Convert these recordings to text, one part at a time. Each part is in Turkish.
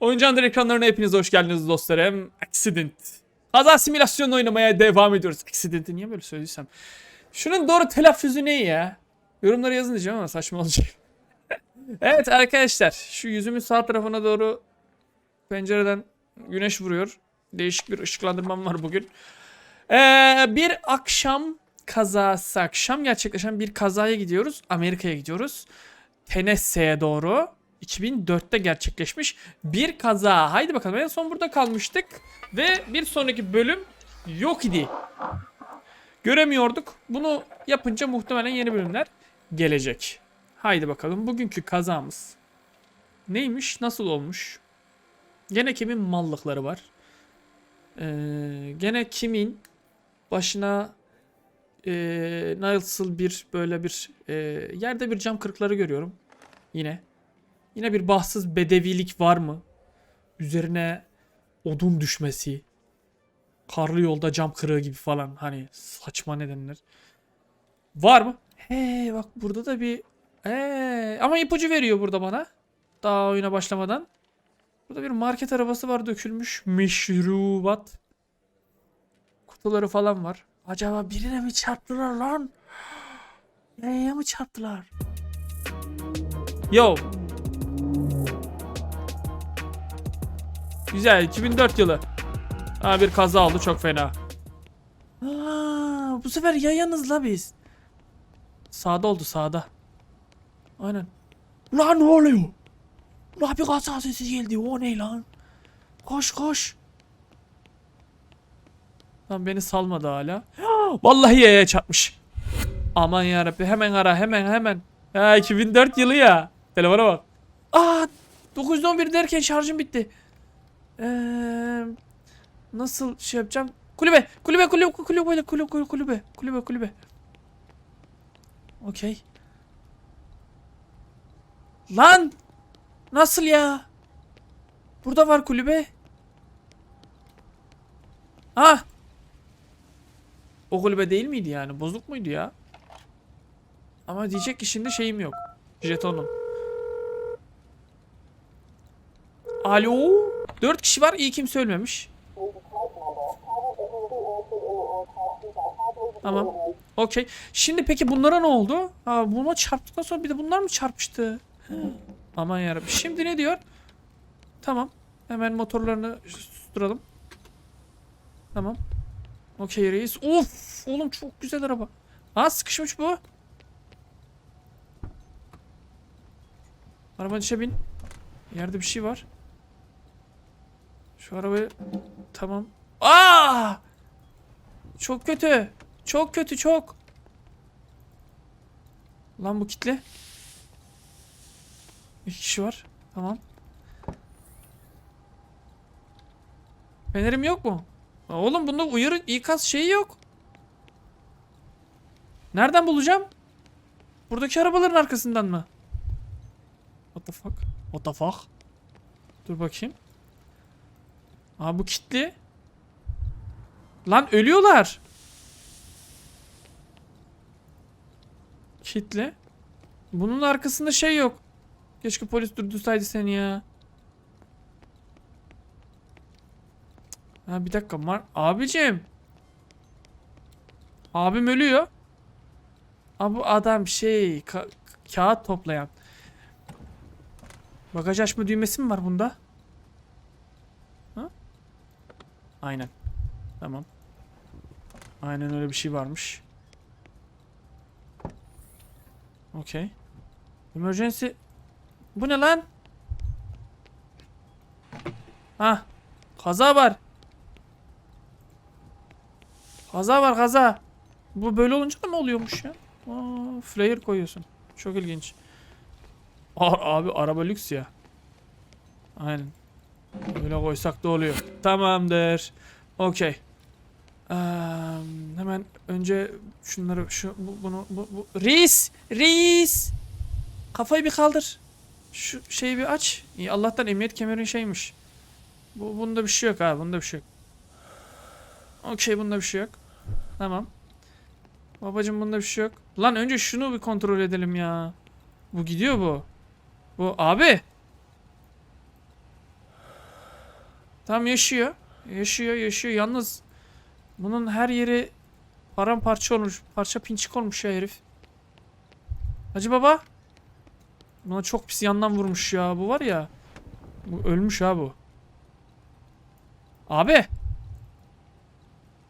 Oyuncu Under ekranlarına hepiniz hoş geldiniz dostlarım. Accident. Kaza simülasyonu oynamaya devam ediyoruz. Accident'i niye böyle söylediysem. Şunun doğru telaffuzu ne ya? Yorumlara yazın diyeceğim ama saçma olacak. evet arkadaşlar. Şu yüzümün sağ tarafına doğru pencereden güneş vuruyor. Değişik bir ışıklandırmam var bugün. Ee, bir akşam kazası. Akşam gerçekleşen bir kazaya gidiyoruz. Amerika'ya gidiyoruz. Tennessee'ye doğru. 2004'te gerçekleşmiş bir kaza. Haydi bakalım en son burada kalmıştık. Ve bir sonraki bölüm yok idi. Göremiyorduk. Bunu yapınca muhtemelen yeni bölümler gelecek. Haydi bakalım bugünkü kazamız neymiş, nasıl olmuş? Gene kimin mallıkları var? Ee, gene kimin başına ee, nasıl bir böyle bir ee, yerde bir cam kırıkları görüyorum. Yine. Yine bir bahtsız bedevilik var mı? Üzerine odun düşmesi. Karlı yolda cam kırığı gibi falan. Hani saçma nedenler. Var mı? He bak burada da bir ee, ama ipucu veriyor burada bana. Daha oyuna başlamadan. Burada bir market arabası var dökülmüş. Mişrubat. Kutuları falan var. Acaba birine mi çarptılar lan? Neye mi çarptılar? Yo. Güzel 2004 yılı. Ha bir kaza oldu çok fena. Aa, bu sefer yayanız la biz. Sağda oldu sağda. Aynen. Lan ne oluyor? Lan bir kaza sesi geldi o ne lan? Koş koş. Lan beni salmadı hala. Vallahi yaya çarpmış. Aman yarabbi hemen ara hemen hemen. Ha 2004 yılı ya. Telefona bak. Aa 911 derken şarjım bitti. Eee nasıl şey yapacağım? Kulübe, kulübe, kulübe, kulübe, kulübe, kulübe, kulübe, kulübe, kulübe. Okey. Lan! Nasıl ya? Burada var kulübe. Ah! O kulübe değil miydi yani? Bozuk muydu ya? Ama diyecek ki şimdi şeyim yok. Jetonum. Alo? Dört kişi var iyi kimse ölmemiş. Tamam. Okey. Şimdi peki bunlara ne oldu? Ha, buna çarptıktan sonra bir de bunlar mı çarpmıştı? Hı. Aman yarabbim. Şimdi ne diyor? Tamam. Hemen motorlarını susturalım. Tamam. Okey reis. Of! Oğlum çok güzel araba. Ha sıkışmış bu. Arabanın içine bin. Yerde bir şey var. Şu arabayı tamam. Aa! Çok kötü. Çok kötü çok. Lan bu kitle. İki kişi var. Tamam. Fenerim yok mu? Aa, Oğlum bunda uyarı ikaz şeyi yok. Nereden bulacağım? Buradaki arabaların arkasından mı? What the fuck? What the fuck? Dur bakayım. Aa bu kitli. Lan ölüyorlar. Kitle. Bunun arkasında şey yok. Keşke polis durdursaydı seni ya. Ha bir dakika mar abicim. Abim ölüyor. Aa, bu adam şey ka- kağıt toplayan. Bagaj açma düğmesi mi var bunda? Ha? Aynen. Tamam. Aynen öyle bir şey varmış. Okey. Emergency. Bu ne lan? Ha. Kaza var. Kaza var kaza. Bu böyle olunca da mı oluyormuş ya? Aa, flare koyuyorsun. Çok ilginç. Aa, abi araba lüks ya. Aynen. Öyle koysak da oluyor. Tamamdır. Okey. Eee, hemen önce şunları şu bu, bunu bu, bu. Reis! Reis! Kafayı bir kaldır. Şu şeyi bir aç. İyi, Allah'tan emniyet kemerin şeymiş. Bu bunda bir şey yok abi bunda bir şey yok. Okey bunda bir şey yok. Tamam. Babacım bunda bir şey yok. Lan önce şunu bir kontrol edelim ya. Bu gidiyor bu. Bu abi Tamam yaşıyor. Yaşıyor yaşıyor. Yalnız bunun her yeri paramparça olmuş. Parça pinçik olmuş ya herif. Hacı baba. Buna çok pis yandan vurmuş ya. Bu var ya. Bu ölmüş ha bu. Abi.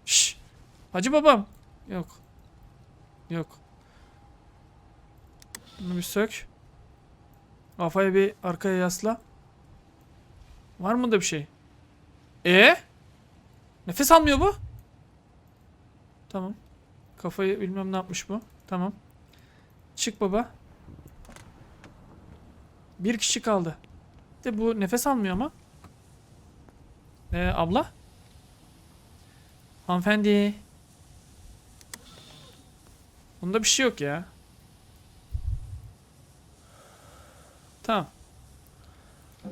Şş. Hacı babam. Yok. Yok. Bunu bir sök. Kafayı bir arkaya yasla. Var mı da bir şey? E? Nefes almıyor bu. Tamam. Kafayı bilmem ne yapmış bu. Tamam. Çık baba. Bir kişi kaldı. De bu nefes almıyor ama. Ee, abla? Hanımefendi. Bunda bir şey yok ya. Tamam.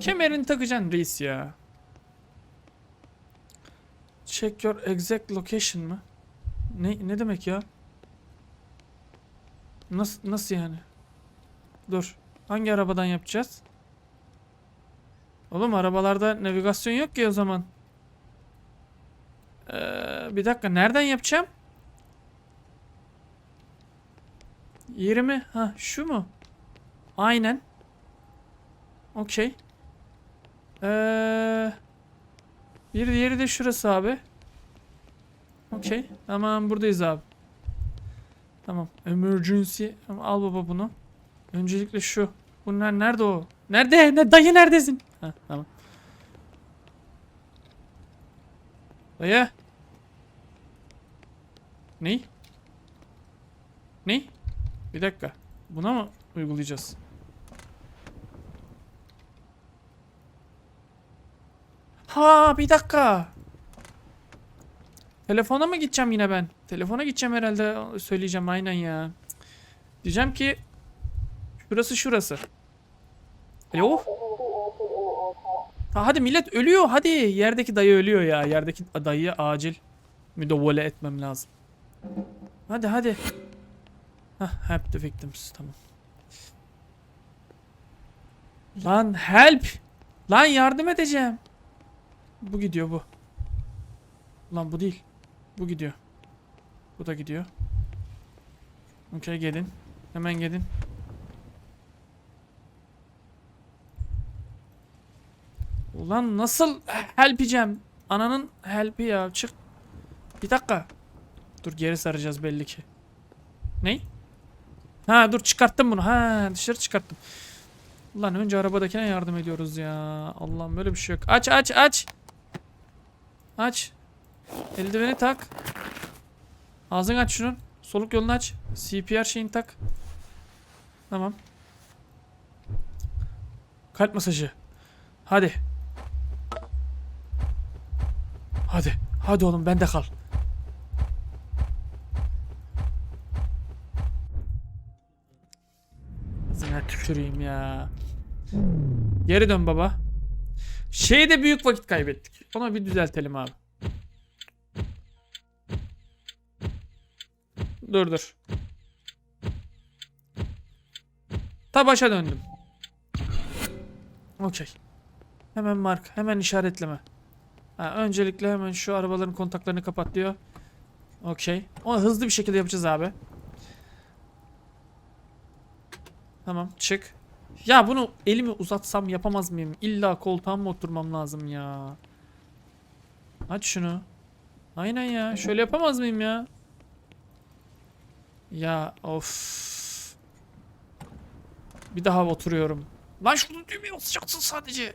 Kemerini takacaksın reis ya. Check your exact location mı? Ne ne demek ya? Nasıl nasıl yani? Dur. Hangi arabadan yapacağız? Oğlum arabalarda navigasyon yok ki o zaman. Ee, bir dakika nereden yapacağım? Yeri mi? Ha şu mu? Aynen. Okey. Ee, bir diğeri de şurası abi. Okey. Tamam buradayız abi. Tamam. Emergency. Tamam, al baba bunu. Öncelikle şu. Bunlar nerede o? Nerede? Ne, dayı neredesin? Ha, tamam. Dayı. Ney? Ney? Bir dakika. Buna mı uygulayacağız? Ha bir dakika. Telefona mı gideceğim yine ben? Telefona gideceğim herhalde söyleyeceğim aynen ya. Diyeceğim ki şurası şurası. Alo? Ha, hadi millet ölüyor hadi. Yerdeki dayı ölüyor ya. Yerdeki dayıya acil müdavale etmem lazım. Hadi hadi. Hah help the victims tamam. Lan help. Lan yardım edeceğim. Bu gidiyor bu. Lan bu değil. Bu gidiyor. Bu da gidiyor. Okey gelin. Hemen gelin. Ulan nasıl helpeceğim? Ananın helpi ya. Çık. Bir dakika. Dur geri saracağız belli ki. Ney? Ha dur çıkarttım bunu. Ha dışarı çıkarttım. Ulan önce arabadakine yardım ediyoruz ya. Allah'ım böyle bir şey yok. Aç aç aç. Aç. Eldiveni tak. Ağzını aç şunun. Soluk yolunu aç. CPR şeyini tak. Tamam. Kalp masajı. Hadi. Hadi. Hadi oğlum bende kal. Ağzına tüküreyim ya. Geri dön baba. Şeyde büyük vakit kaybettik. Ona bir düzeltelim abi. Dur dur. Ta başa döndüm. Okey. Hemen mark. Hemen işaretleme. Ha, öncelikle hemen şu arabaların kontaklarını kapat diyor. Okey. Onu hızlı bir şekilde yapacağız abi. Tamam çık. Ya bunu elimi uzatsam yapamaz mıyım? İlla koltuğa mı oturmam lazım ya? Aç şunu. Aynen ya. Şöyle yapamaz mıyım ya? Ya of. Bir daha oturuyorum. Lan şunu düğmeye basacaksın sadece.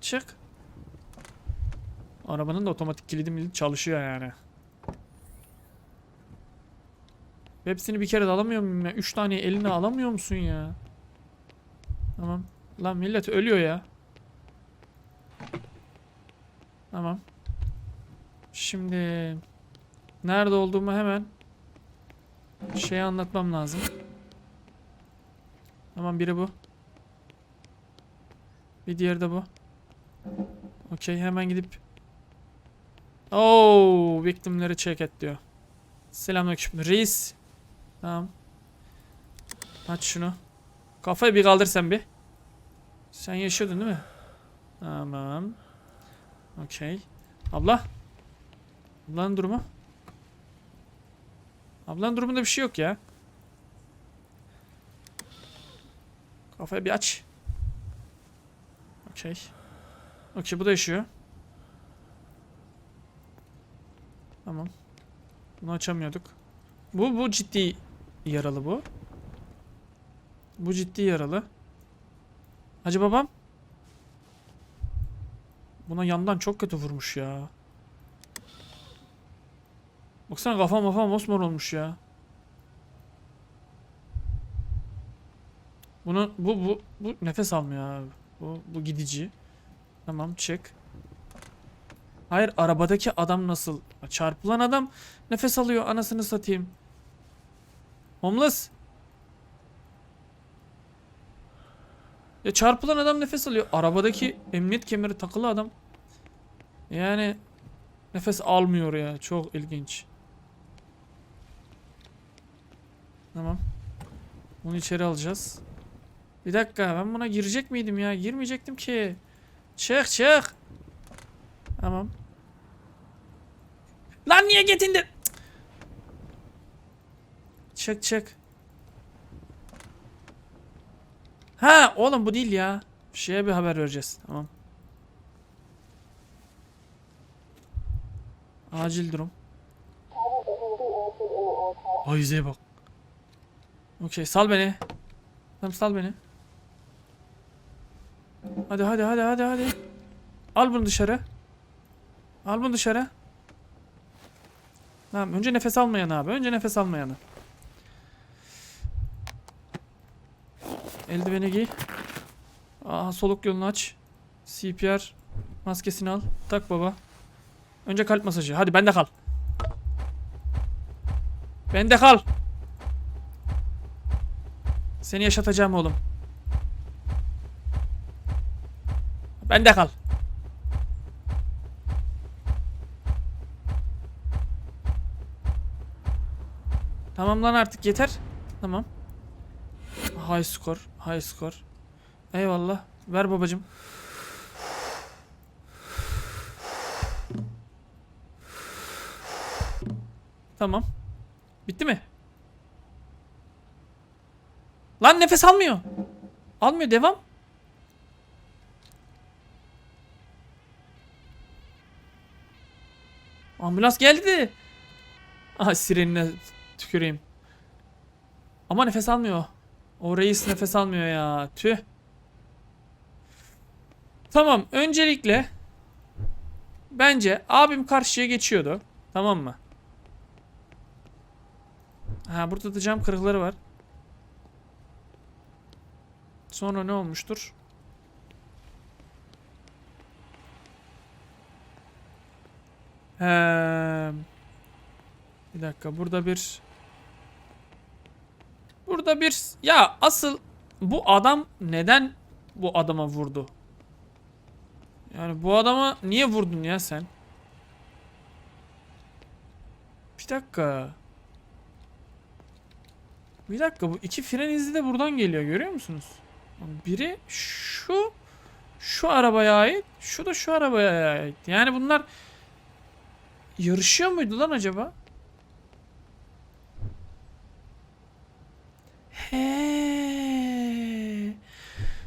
Çık. Arabanın da otomatik kilidi çalışıyor yani. Hepsini bir kere de alamıyor muyum ya? Üç tane eline alamıyor musun ya? Tamam. Lan millet ölüyor ya. Tamam. Şimdi nerede olduğumu hemen şey anlatmam lazım. Tamam biri bu. Bir diğeri de bu. Okey hemen gidip Oo, victimleri check et diyor. Selamünaleyküm. Reis. Tamam. Aç şunu. Kafayı bir kaldır sen bir. Sen yaşıyordun değil mi? Tamam. Okey. Abla. Ablanın durumu? Ablanın durumunda bir şey yok ya. Kafayı bir aç. Okey. Okey bu da yaşıyor. Tamam. Bunu açamıyorduk. Bu bu ciddi yaralı bu. Bu ciddi yaralı. Hacı babam. Buna yandan çok kötü vurmuş ya. Baksana kafam kafam mosmor olmuş ya. Bunu bu bu bu nefes almıyor abi. Bu bu gidici. Tamam çık. Hayır arabadaki adam nasıl? Çarpılan adam nefes alıyor anasını satayım. Homeless. Ya çarpılan adam nefes alıyor. Arabadaki emniyet kemeri takılı adam. Yani nefes almıyor ya. Çok ilginç. Tamam. Bunu içeri alacağız. Bir dakika ben buna girecek miydim ya? Girmeyecektim ki. Çık çık. Tamam. Lan niye getindin? Çık çık. Ha oğlum bu değil ya. Şeye bir haber vereceğiz. Tamam. Acil durum. Ayzeye bak. Okey sal beni. Tamam sal beni. Hadi hadi hadi hadi hadi. Al bunu dışarı. Al bunu dışarı. Tamam önce nefes almayan abi. Önce nefes almayanı. Eldiveni giy. Aa, soluk yolunu aç. CPR maskesini al. Tak baba. Önce kalp masajı. Hadi bende kal. Bende kal. Seni yaşatacağım oğlum. Bende kal. Tamam lan artık yeter. Tamam. High score. High score. Eyvallah. Ver babacım. Tamam. Bitti mi? Lan nefes almıyor. Almıyor devam. Ambulans geldi. Aha sirenine tüküreyim. Ama nefes almıyor. O reis nefes almıyor ya. Tüh. Tamam öncelikle bence abim karşıya geçiyordu. Tamam mı? Ha burada da cam kırıkları var. Sonra ne olmuştur? He. Bir dakika burada bir Burada bir ya asıl bu adam neden bu adama vurdu? Yani bu adama niye vurdun ya sen? Bir dakika. Bir dakika bu iki fren izi de buradan geliyor görüyor musunuz? Biri şu şu arabaya ait, şu da şu arabaya ait. Yani bunlar yarışıyor muydu lan acaba? He.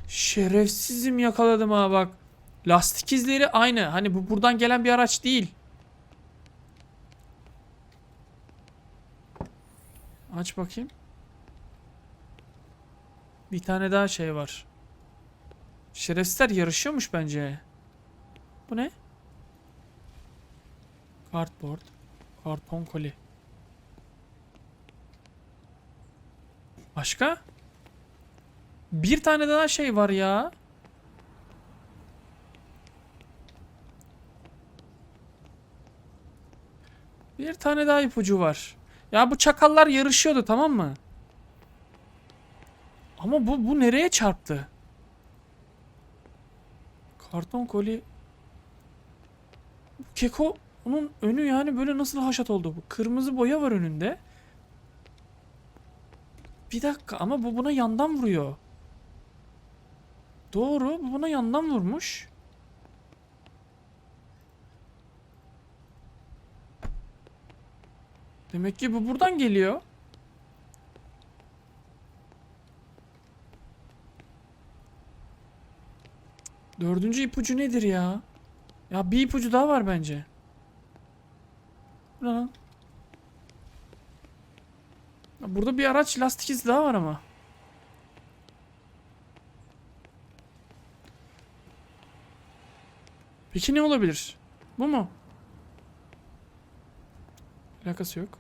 Şerefsizim yakaladım ha bak. Lastik izleri aynı. Hani bu buradan gelen bir araç değil. Aç bakayım. Bir tane daha şey var. Şerefsizler yarışıyormuş bence. Bu ne? Cardboard. Karton koli. Başka? Bir tane daha şey var ya. Bir tane daha ipucu var. Ya bu çakallar yarışıyordu tamam mı? Ama bu bu nereye çarptı? Karton koli. Keko onun önü yani böyle nasıl haşat oldu bu? Kırmızı boya var önünde. Bir dakika ama bu buna yandan vuruyor. Doğru bu buna yandan vurmuş. Demek ki bu buradan geliyor. Dördüncü ipucu nedir ya? Ya bir ipucu daha var bence. Buradan. Burada bir araç lastik izi daha var ama. Peki ne olabilir? Bu mu? Alakası yok.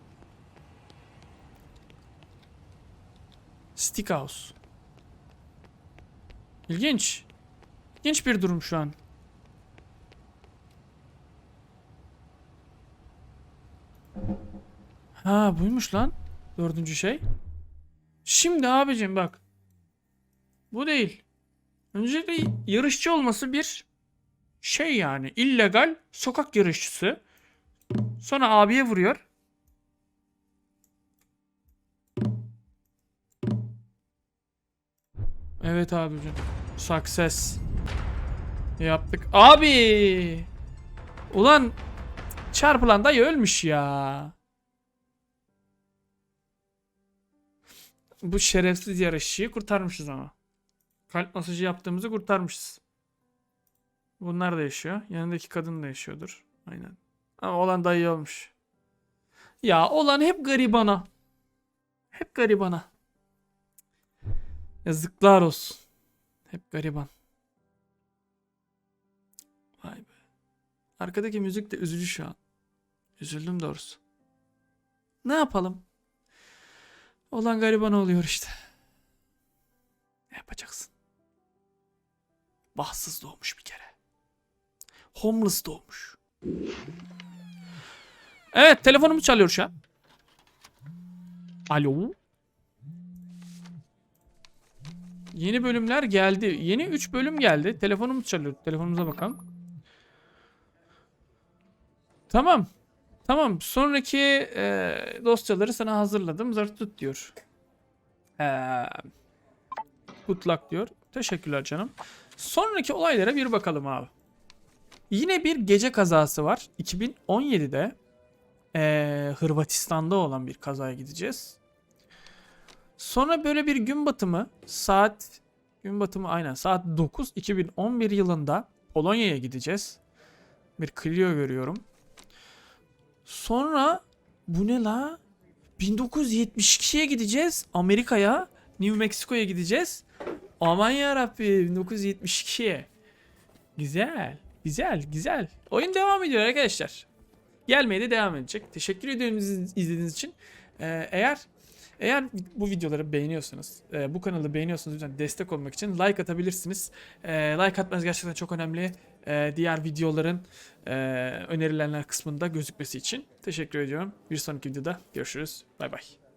Stick House. İlginç. İlginç bir durum şu an. Ha buymuş lan. Dördüncü şey. Şimdi abicim bak. Bu değil. Öncelikle yarışçı olması bir şey yani. illegal sokak yarışçısı. Sonra abiye vuruyor. Evet abicim. Success. Yaptık. Abi! Ulan çarpılan dayı ölmüş ya. Bu şerefsiz yarışçıyı kurtarmışız ama. Kalp masajı yaptığımızı kurtarmışız. Bunlar da yaşıyor. Yanındaki kadın da yaşıyordur. Aynen. Ama olan dayı olmuş. Ya olan hep garibana. Hep garibana. Yazıklar olsun. Hep gariban. Vay be. Arkadaki müzik de üzücü şu an. Üzüldüm doğrusu. Ne yapalım? Olan gariban oluyor işte. Ne yapacaksın? Bahtsız doğmuş bir kere. Homeless doğmuş. Evet telefonumu çalıyor şu an. Alo. Yeni bölümler geldi. Yeni 3 bölüm geldi. Telefonumuz çalıyor. Telefonumuza bakalım. Tamam. Tamam. Sonraki e, dosyaları sana hazırladım. Zart tut diyor. Ee, good luck diyor. Teşekkürler canım. Sonraki olaylara bir bakalım abi. Yine bir gece kazası var. 2017'de eee, Hırvatistan'da olan bir kazaya gideceğiz. Sonra böyle bir gün batımı saat gün batımı aynen saat 9 2011 yılında Polonya'ya gideceğiz. Bir Clio görüyorum. Sonra bu ne la? 1972'ye gideceğiz. Amerika'ya, New Mexico'ya gideceğiz. Aman yarabbim 1972'ye. Güzel. Güzel, güzel. Oyun devam ediyor arkadaşlar. Gelmeye de devam edecek. Teşekkür ediyorum iz- izlediğiniz için. Ee, eğer eğer bu videoları beğeniyorsanız, e, bu kanalı beğeniyorsanız lütfen destek olmak için like atabilirsiniz. E, like atmanız gerçekten çok önemli. E, diğer videoların e, önerilenler kısmında gözükmesi için. Teşekkür ediyorum. Bir sonraki videoda görüşürüz. Bay bay.